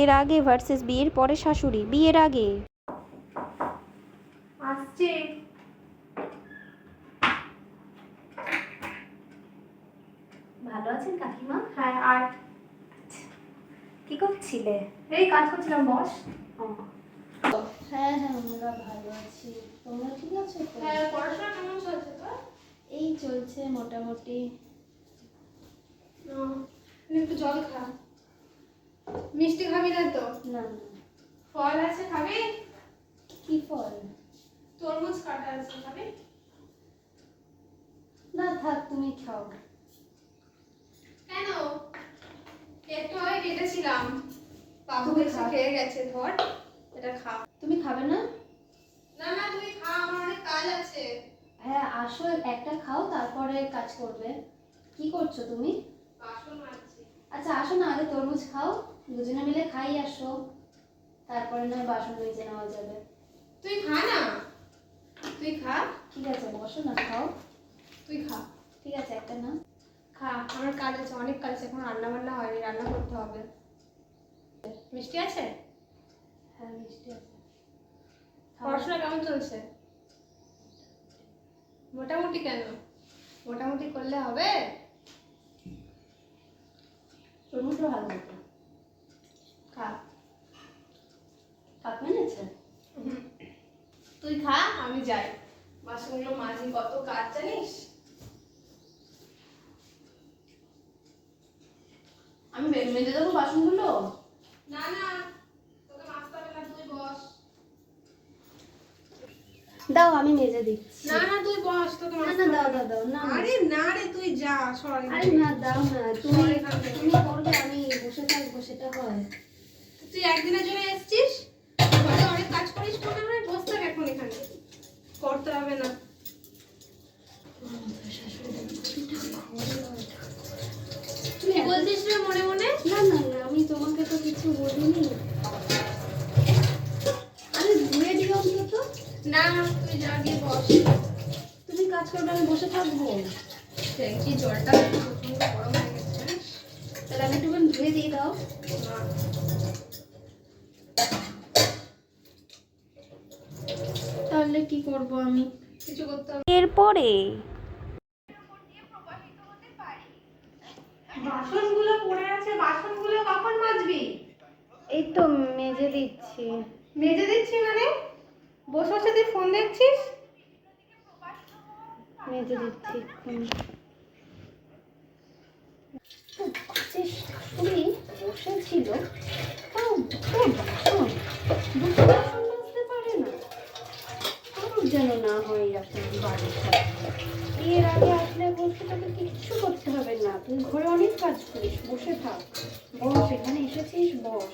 এর আগে ভার্সেস বিয়ের পরে শাশুড়ি বিয়ের আগে। আসছে। ভালো আছেন কাকিমা? হ্যাঁ আর কি করছিলে? এই কাজ করছিলাম বস। হ্যাঁ হ্যাঁ আমরা ভালো আছি। তোমরা ঠিক আছো তো? হ্যাঁ পড়াশোনা কেমন চলছে তোর? এই চলছে মোটামুটি। ও, একটু জল খা মিষ্টি খাবি না তো? না। ফল আছে খাবি? কি ফল? তরমুজ কাটা আছে খাবি? না থাক তুমি খাও। কেন? একটু আগে কেটেছিলাম। বাবু তুমি এসে খেয়ে গেছে ধর এটা খা। তুমি খাবে না? না না তুই খা আমার অনেক কাজ আছে। হ্যাঁ আসো একটা খাও তারপরে কাজ করবে। কি করছ তুমি? বাসন মাজছি। আচ্ছা আসো না আগে তরমুজ খাও। দুজনে মিলে খাই আসো। তারপরে না বাসন মেজে নেওয়া যাবে। তুই খা না? তুই খা। ঠিক আছে বসো না খাও। তুই খা। ঠিক আছে একটা না খা আমার কাজ আছে অনেক কাজ আছে এখন রান্না বান্না হয়নি রান্না করতে হবে। মিষ্টি আছে? হ্যাঁ মিষ্টি আছে। পড়াশোনা কেমন চলছে? মোটামুটি কেন? মোটামুটি করলে হবে? তরমুজটা ভালো হতো। খা। কাপ মেনেছে তুই খা আমি যাই। বাসনগুলো মাঝি কত কাজ জানিস? আমি মেজে দেবো বাসনগুলো? না না তোকে মাজতে হবে না তুই বস দাও আমি মেজে দিচ্ছি। না না তুই বস তোকে না মাজতে না দাও দাও দাও না আরে না রে তুই যা সরি। আরে না দাও না তুমি। তুমি করবে আমি বসে থাকব সেটা হয়। তুই একদিনের জন্য এসেছিস? ঘরে অনেক কাজ করিস মনে হয় বস থাক এখন এখানে। করতে হবে না। তুই বলছিস রে মনে মনে না না না আমি তোমাকে তো কিছু বলিনি আরে ধুয়ে দিও অন্তত না তুই যা গিয়ে বস তুমি কাজ করবে আমি বসে থাকব। ট্যাঙ্কি জলটা প্রচণ্ড গরম হয়ে গেছে। তাহলে আমি একটু ধুয়ে দিয়ে দাও। তাহলে কি করব আমি? কিছু করতে হবে। এরপরে বাসনগুলো পড়ে আছে বাসনগুলো কখন মাজবি? এই তো মেজে দিচ্ছি। মেজে দিচ্ছি মানে? বসে বসে তুই ফোন দেখছিস? মেজে দিচ্ছি শাশুড়ি বসেছিল তাও মাজতে পারে না। যেন না হয় এরকম বাড়িটা বিয়ের আগে আসলে বলছে তোকে কিচ্ছু করতে হবে না, তুই ঘরে অনেক কাজ করিস, বসে থাক। বস, এখানে এসেছিস, বস।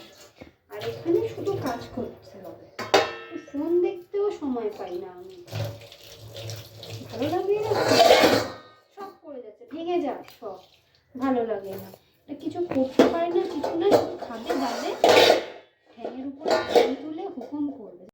আর এখানে শুধু কাজ করতে হবে সময় পাই না আমি। ভালো লাগে না? সব পড়ে যাচ্ছে, ভেঙে যাক সব। ভালো লাগে না। কিছু করতে পারে না, কিছু না শুধু খাবে দাবে ঠ্যাঙের উপরে তুলে হুকুম করবে।